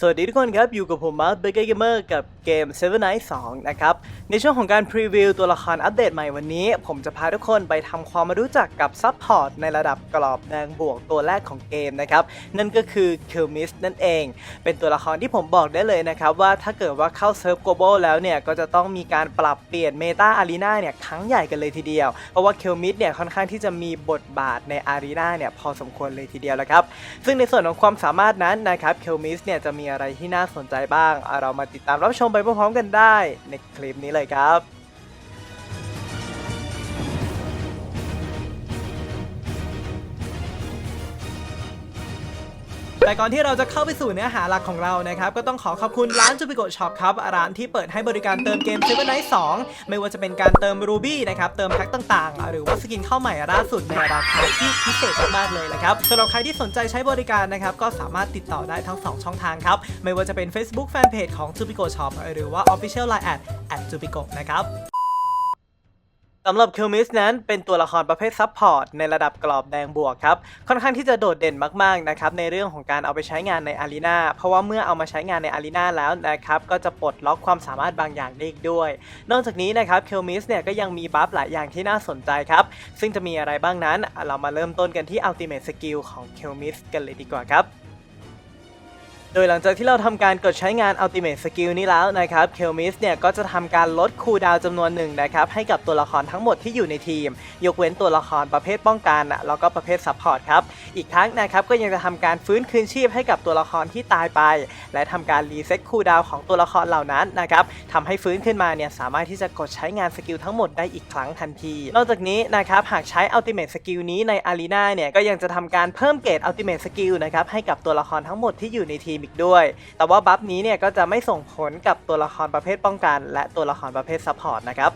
สวัสดีทุกคนครับ อยู่กับผมมาร์คเบเกอร์เกมเมอร์กับเกม Seven Night 2 นะครับ ในช่วงของการพรีวิวตัวละครอัปเดตใหม่วันนี้ ผมจะพาทุกคนไปทำความมารู้จักกับซับพอร์ตในระดับกรอบแดงบวกตัวแรกของเกมนะครับ นั่นก็คือ k i l m i s นั่นเอง เป็นตัวละครที่ผมบอกได้เลยนะครับ ว่าถ้าเกิดว่าเข้าเซิร์ฟ global แล้วเนี่ย ก็จะต้องมีการปรับเปลี่ยนเมตาอารีนาเนี่ยครั้งใหญ่กันเลยทีเดียว เพราะว่า k i l m i s เนี่ยค่อนข้างที่จะมีบทบาทในอารีนาเนี่ยพอสมควรเลยทีเดียวแล้วครับซึ่งในส่วนของความสามารถนั้นนะครับเคลมิสเนี่ยจะมีอะไรที่น่าสนใจบ้าง เรามาติดตามรับชมไปพร้อมๆกันได้ในคลิปนี้เลยครับ แต่ก่อนที่เราจะเข้าไปสู่เนื้อหาหลักของเรานะครับก็ต้องขอขอบคุณร้านจูปิโกช็อปครับร้านที่เปิดให้บริการเติมเกม Seven Night 2ไม่ว่าจะเป็นการเติม Ruby นะครับเติมแพ็คต่างๆ หรือว่าสกินเข้าใหม่ล่าสุดในราคาที่พิเศษมากๆเลยนะครับสำหรับใครที่สนใจใช้บริการนะครับก็สามารถติดต่อได้ทั้ง 2 ช่องทางครับไม่ว่าจะเป็น Facebook Fanpage ของ j u p i c o Shop หรือว่า Official Line at at j u p i c o นะครับ สำหรับคิลมิสนั้นเป็นตัวละครประเภทซับพอร์ตในระดับกรอบแดงบวกครับ ค่อนข้างที่จะโดดเด่นมากๆนะครับในเรื่องของการเอาไปใช้งานในอารีนาเพราะว่าเมื่อเอามาใช้งานในอารีนาแล้วนะครับก็จะปลดล็อกความสามารถบางอย่างได้อีกด้วย นอกจากนี้นะครับคิลมิสเนี่ยก็ยังมีบัฟหลายอย่างที่น่าสนใจครับ ซึ่งจะมีอะไรบ้างนั้น เรามาเริ่มต้นกันที่ Ultimate Skill ของคิลมิสกันเลยดีกว่าครับ ดยหลังจากที่เราทำการกดใช้งาน Ultimate Skill นี้แล้วนะครับ k e l m i s เนี่ยก็จะทำการลดคูลดาวจำนวนหนึ่งนะครับให้กับตัวละครทั้งหมดที่อยู่ในทีม ยกเว้นตัวละครประเภทป้องกันแล้วก็ประเภทซัพพอร์ตครับ อีกทั้งนะครับก็ยังจะทำการฟื้นคืนชีพให้กับตัวละครที่ตายไป และทำการรีเซ็ตคูลดาวของตัวละครเหล่านั้นนะครับทำให้ฟื้นขึ้นมาเนี่ยสามารถที่จะกดใช้งานสกิลทั้งหมดได้อีกครั้งทันที นอกจากนี้นะครับหากใช้ Ultimate Skill นี้ใน Arena เนี่ยก็ยังจะทำการเพิ่มเกรด Ultimate Skill นะครับให้กับตัวละครทั้งหมดที่อยู่ในทีมอีกด้วย แต่ว่าบัฟนี้เนี่ยก็จะไม่ส่งผลกับตัวละครประเภทป้องกัน และตัวละครประเภทซัพพอร์ตนะครับ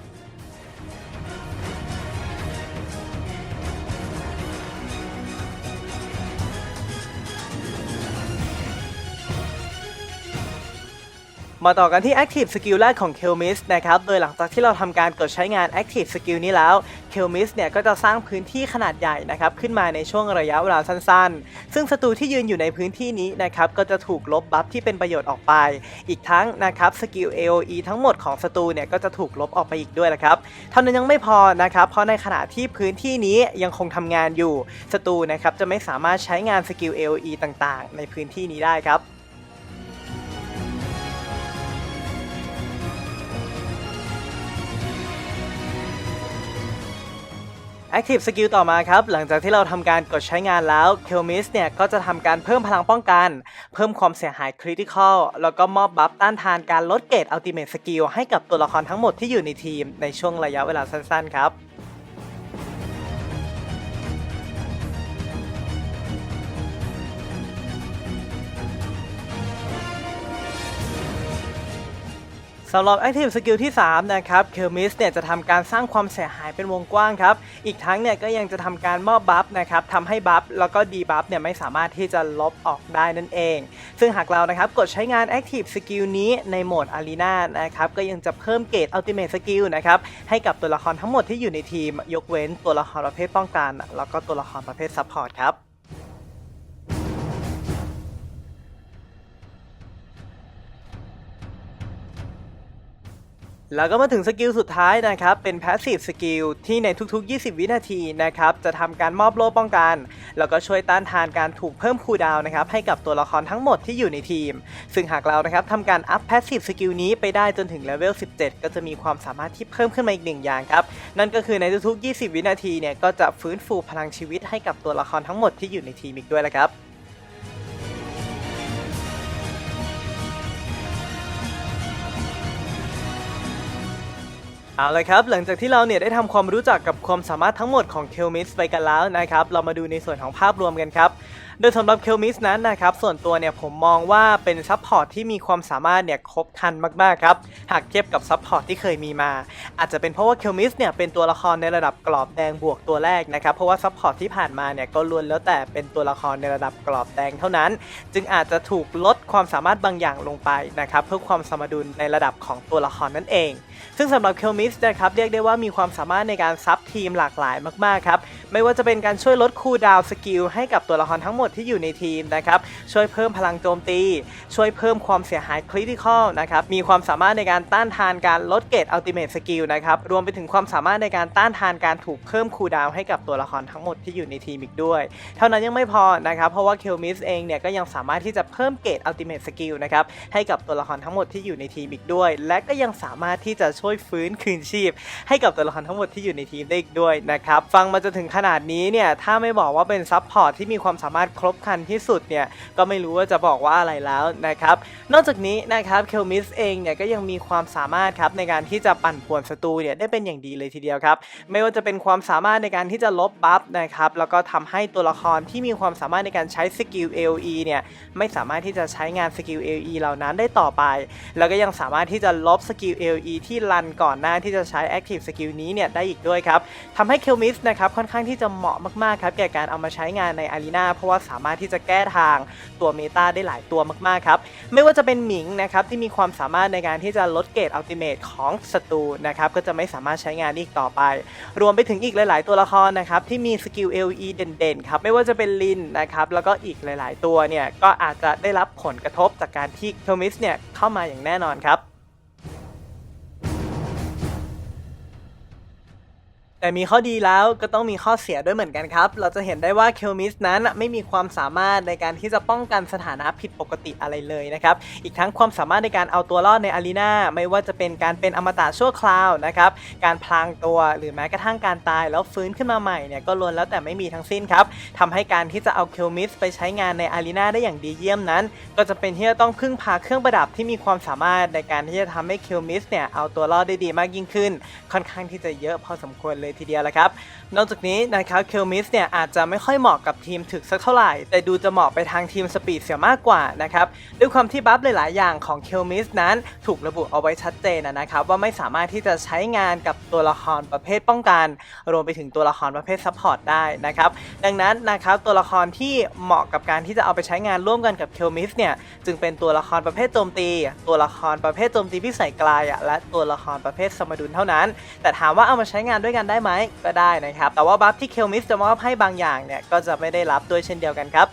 มาต่อกันที่ Active Skill แรกของ k e l m i s นะครับ โดยหลังจากที่เราทำการกดใช้งาน Active Skill นี้แล้ว k e l m i s เนี่ยก็จะสร้างพื้นที่ขนาดใหญ่นะครับขึ้นมาในช่วงระยะเวลาสั้นๆ ซึ่งศัตรูที่ยืนอยู่ในพื้นที่นี้นะครับก็จะถูกลบบัฟที่เป็นประโยชน์ออกไป อีกทั้งนะครับสกิล AOE ทั้งหมดของศัตรูเนี่ยก็จะถูกลบออกไปอีกด้วยนะครับเท่านั้นยังไม่พอนะครับเพราะในขณะที่พื้นที่นี้ยังคงทำงานอยู่ศัตรูนะครับจะไม่สามารถใช้งานสกิล AOE ต่างๆ ในพื้นที่นี้ได้ครับ Active Skill ต่อมาครับ หลังจากที่เราทำการกดใช้งานแล้ว k i l m i s เนี่ย ก็จะทำการเพิ่มพลังป้องกัน เพิ่มความเสียหาย Critical แล้วก็มอบบัฟต้านทานการลดเกรด Ultimate Skill ให้กับตัวละครทั้งหมดที่อยู่ในทีม ในช่วงระยะเวลาสั้นๆครับ สำหรับ Active Skill ที่ 3 นะครับ k e l m i s เนี่ยจะทำการสร้างความเสียหายเป็นวงกว้างครับ อีกทั้งเนี่ยก็ยังจะทำการมอบบัฟนะครับทำให้บัฟแล้วก็ดีบัฟเนี่ยไม่สามารถที่จะลบออกได้นั่นเอง ซึ่งหากเรานะครับกดใช้งาน Active Skill นี้ในโหมด Arena นะครับก็ยังจะเพิ่มเกรด Ultimate Skill นะครับให้กับตัวละครทั้งหมดที่อยู่ในทีม ยกเว้นตัวละครประเภทป้องกัน แล้วก็ตัวละครประเภท Support ครับ แล้วก็มาถึงสกิลสุดท้ายนะครับ เป็น Passive Skill ที่ในทุกๆ 20 วินาทีนะครับ จะทำการมอบโล่ป้องกัน แล้วก็ช่วยต้านทานการถูกเพิ่มคูดาวนะครับ ให้กับตัวละครทั้งหมดที่อยู่ในทีม ซึ่งหากเรานะครับทำการอัพ Passive Skill นี้ไปได้จนถึงเลเวล 17 ก็จะมีความสามารถที่เพิ่มขึ้นมาอีกหนึ่งอย่างครับ นั่นก็คือในทุกๆ 20 วินาทีเนี่ยก็จะฟื้นฟูพลังชีวิตให้กับตัวละครทั้งหมดที่อยู่ในทีมอีกด้วยละครับ เอาเลยครับ หลังจากที่เราเนี่ยได้ทำความรู้จักกับความสามารถทั้งหมดของเคลมิสไปกันแล้วนะครับ เรามาดูในส่วนของภาพรวมกันครับ โดยสำหรับเคลมิสนั้นนะครับ ส่วนตัวเนี่ยผมมองว่าเป็นซัพพอร์ตที่มีความสามารถเนี่ยครบครันมากๆครับ หากเทียบกับซัพพอร์ตที่เคยมีมา อาจจะเป็นเพราะว่าเคลมิสเนี่ยเป็นตัวละครในระดับกรอบแดงบวกตัวแรกนะครับ เพราะว่าซัพพอร์ตที่ผ่านมาเนี่ยก็ล้วนแล้วแต่เป็นตัวละครในระดับกรอบแดงเท่านั้น จึงอาจจะถูกลดความสามารถบางอย่างลงไปนะครับเพื่อความสมดุลในระดับของตัวละครนั่นเอง ซึ่งสำหรับเคลมิสนะครับเรียกได้ว่ามีความสามารถในการซับทีมหลากหลายมากๆครับไม่ว่าจะเป็นการช่วยลดคูลดาวสกิลให้กับตัวละครทั้งหมดที่อยู่ในทีมนะครับช่วยเพิ่มพลังโจมตี ช่วยเพิ่มความเสียหายคริติคอลนะครับมีความสามารถในการต้านทานการลดเกรดอัลติเมทสกิลนะครับรวมไปถึงความสามารถในการต้านทานการถูกเพิ่มคูลดาวให้กับตัวละครทั้งหมดที่อยู่ในทีมอีกด้วย เท่านั้นยังไม่พอนะครับเพราะว่าเคลมิสเองเนี่ยก็ยังสามารถที่จะเพิ่มเกรดอัลติเมทสกิลนะครับให้กับตัวละครทั้งหมดที่อยู่ในทีมอีกด้วย และก็ยังสามารถที่จะช่วยฟื้นคืนชีพ ให้กับตัวละครทั้งหมดที่อยู่ในทีมได้อีกด้วยนะครับฟังมาจนถึงขนาดนี้เนี่ยถ้าไม่บอกว่าเป็นซับพอร์ตที่มีความสามารถครบครันที่สุดเนี่ยก็ไม่รู้ว่าจะบอกว่าอะไรแล้วนะครับนอกจากนี้นะครับเคลมิสเองเนี่ยก็ยังมีความสามารถครับในการที่จะปั่นป่วนศัตรูเนี่ยได้เป็นอย่างดีเลยทีเดียวครับไม่ว่าจะเป็นความสามารถในการที่จะลบบัฟนะครับแล้วก็ทำให้ตัวละครที่มีความสามารถในการใช้สกิล AOE เนี่ยไม่สามารถที่จะใช้งานสกิล AOE เหล่านั้นได้ต่อไป แล้วก็ยังสามารถที่จะลบสกิล AOE ที่รันก่อนหน้าที่จะใช้ Active Skill นี้เนี่ยได้อีกด้วยครับทำให้เคลมิสนะครับค่อนข้างที่จะเหมาะมากๆครับแก่การเอามาใช้งานในอารีนาเพราะว่าสามารถที่จะแก้ทางตัวเมตาได้หลายตัวมากๆครับไม่ว่าจะเป็นหมิงนะครับที่มีความสามารถในการที่จะลดเกรดอัลติเมทของศัตรูนะครับก็จะไม่สามารถใช้งานได้อีกต่อไป รวมไปถึงอีกหลาย ๆ ตัวละครนะครับที่มีสกิล LE เด่นๆครับไม่ว่าจะเป็นลินนะครับแล้วก็อีกหลาย ๆ ตัวเนี่ยก็อาจจะได้รับผลกระทบจากการที่เทลมิสเนี่ยเข้ามาอย่างแน่นอนครับ แต่มีข้อดีแล้วก็ต้องมีข้อเสียด้วยเหมือนกันครับ เราจะเห็นได้ว่าเคลมิสนั้นไม่มีความสามารถในการที่จะป้องกันสถานะผิดปกติอะไรเลยนะครับ อีกทั้งความสามารถในการเอาตัวรอดในอารีนาไม่ว่าจะเป็นการเป็นอมตะชั่วคราวนะครับ การพลางตัวหรือแม้กระทั่งการตายแล้วฟื้นขึ้นมาใหม่เนี่ยก็ล้วนแล้วแต่ไม่มีทั้งสิ้นครับทำให้การที่จะเอาเคลมิสไปใช้งานในอารีนาได้อย่างดีเยี่ยมนั้น ก็จะเป็นที่จะต้องพึ่งพาเครื่องประดับที่มีความสามารถในการที่จะทำให้เคลมิสเนี่ยเอาตัวรอดได้ดีมากยิ่งขึ้น ค่อนข้างที่จะเยอะพอสมควรเลยทีเดียวละครับ นอกจากนี้นะครับเคลมิสเนี่ยอาจจะไม่ค่อยเหมาะกับทีมถึกสักเท่าไหร่ แต่ดูจะเหมาะไปทางทีมสปีดเสียมากกว่านะครับ ด้วยความที่บัฟหลาย ๆ อย่างของเคลมิสนั้นถูกระบุเอาไว้ชัดเจนนะครับ ว่าไม่สามารถที่จะใช้งานกับตัวละครประเภทป้องกัน รวมไปถึงตัวละครประเภทซัพพอร์ตได้นะครับดังนั้นนะครับตัวละครที่เหมาะกับการที่จะเอาไปใช้งานร่วมกันกับเคลมิสเนี่ยจึงเป็นตัวละครประเภทโจมตี ตัวละครประเภทโจมตีพิสัยไกลและตัวละครประเภทสมดุลเท่านั้น แต่ถามว่าเอามาใช้งานด้วยกันได้ไหมก็ได้นะครับ แต่ว่าบัฟที่เคลมิสจะมอบให้บางอย่างเนี่ยก็จะไม่ได้รับด้วยเช่นเดียวกันครับ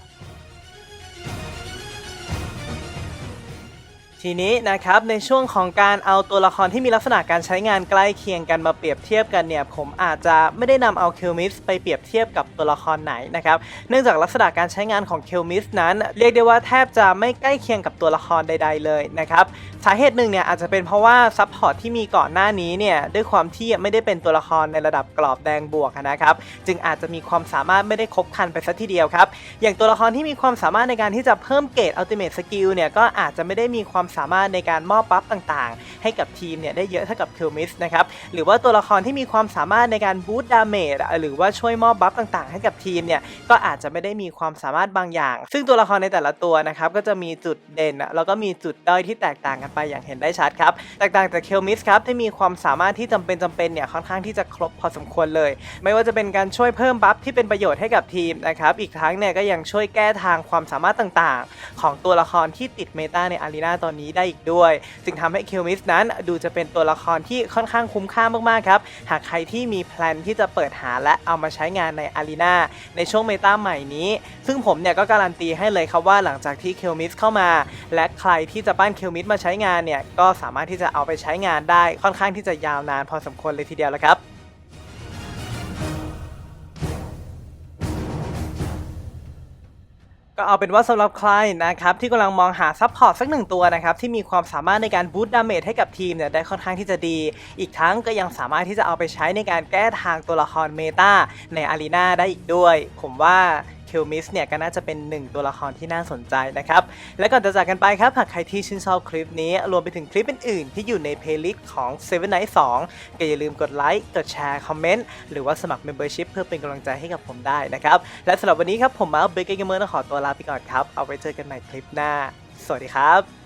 ทีนี้นะครับในช่วงของการเอาตัวละครที่มีลักษณะการใช้งานใกล้เคียงกันมาเปรียบเทียบกันเนี่ยผมอาจจะไม่ได้นำเอาเคลมิสไปเปรียบเทียบกับตัวละครไหนนะครับเนื่องจากลักษณะการใช้งานของเคลมิสนั้น เรียกได้ว่าแทบจะไม่ใกล้เคียงกับตัวละครใด ๆ เลยนะครับสาเหตุหนึ่งเนี่ยอาจจะเป็นเพราะว่าซัพพอร์ตที่มีก่อนหน้านี้เนี่ยด้วยความที่ไม่ได้เป็นตัวละครในระดับกรอบแดงบวกนะครับจึงอาจจะมีความสามารถไม่ได้ครบครันไปสัทีเดียวครับอย่างตัวละครที่มีความสามารถในการที่จะเพิ่มเกรดอัลติเมทสกิลเนี่ยก็อาจจะไม่ได้มีความสามารถในการมอบบัฟต่างๆ ให้กับทีมเนี่ยได้เยอะเท่ากับคิลมิสนะครับหรือว่าตัวละครที่มีความสามารถในการบูตดาเมจหรือว่าช่วยมอบบัฟต่างๆ ให้กับทีมเนี่ยก็อาจจะไม่ได้มีความสามารถบางอย่าง ซึ่งตัวละครในแต่ละตัวนะครับก็จะมีจุดเด่นแล้วก็มีจุดด้อยที่แตกต่างกันไปอย่างเห็นได้ชัดครับแตกต่างจากเคลมิสครับที่มีความสามารถที่จำเป็นจำเป็นเนี่ยค่อนข้างที่จะครบพอสมควรเลย ไม่ว่าจะเป็นการช่วยเพิ่มบัฟที่เป็นประโยชน์ให้กับทีมนะครับอีกทั้งเนี่ยก็ยังช่วยแก้ทางความสามารถต่างๆ ของตัวละครที่ติดเมตาในอารีนาตอนนี้ได้อีกด้วย จึงทำให้คิลมิสนั้นดูจะเป็นตัวละครที่ค่อนข้างคุ้มค่ามากๆครับ หากใครที่มีแพลนที่จะเปิดหาและเอามาใช้งานในอารีนาในช่วงเมตาใหม่นี้ ซึ่งผมเนี่ยก็การันตีให้เลยครับว่าหลังจากที่คิลมิสเข้ามา และใครที่จะปั้นคิลมิสมาใช้งานเนี่ยก็สามารถที่จะเอาไปใช้งานได้ค่อนข้างที่จะยาวนานพอสมควรเลยทีเดียวแล้วครับ เอาเป็นว่าสำหรับใครนะครับที่กำลังมองหาซัพพอร์ตสักหนึ่งตัวนะครับที่มีความสามารถในการบูตดาเมจให้กับทีมเนี่ยได้ค่อนข้างที่จะดี อีกทั้งก็ยังสามารถที่จะเอาไปใช้ในการแก้ทางตัวละครเมตาในอารีนาได้อีกด้วย ผมว่า คิลมิสเนี่ยก็น่าจะเป็นหนึ่งตัวละครที่น่าสนใจนะครับ และก่อนจะจากกันไปครับ หากใครที่ชื่นชอบคลิปนี้ รวมไปถึงคลิปอื่นๆที่อยู่ในเพลย์ลิสต์ของ Seven Night 2 ก็อย่าลืมกดไลค์ กดแชร์ คอมเมนต์ หรือว่าสมัคร Membership เพื่อเป็นกำลังใจให้กับผมได้นะครับ และสำหรับวันนี้ครับผมมาเบเกอร์เกมเมอร์ต้องขอตัวลาไปก่อนครับ เอาไว้เจอกันใหม่คลิปหน้า สวัสดีครับ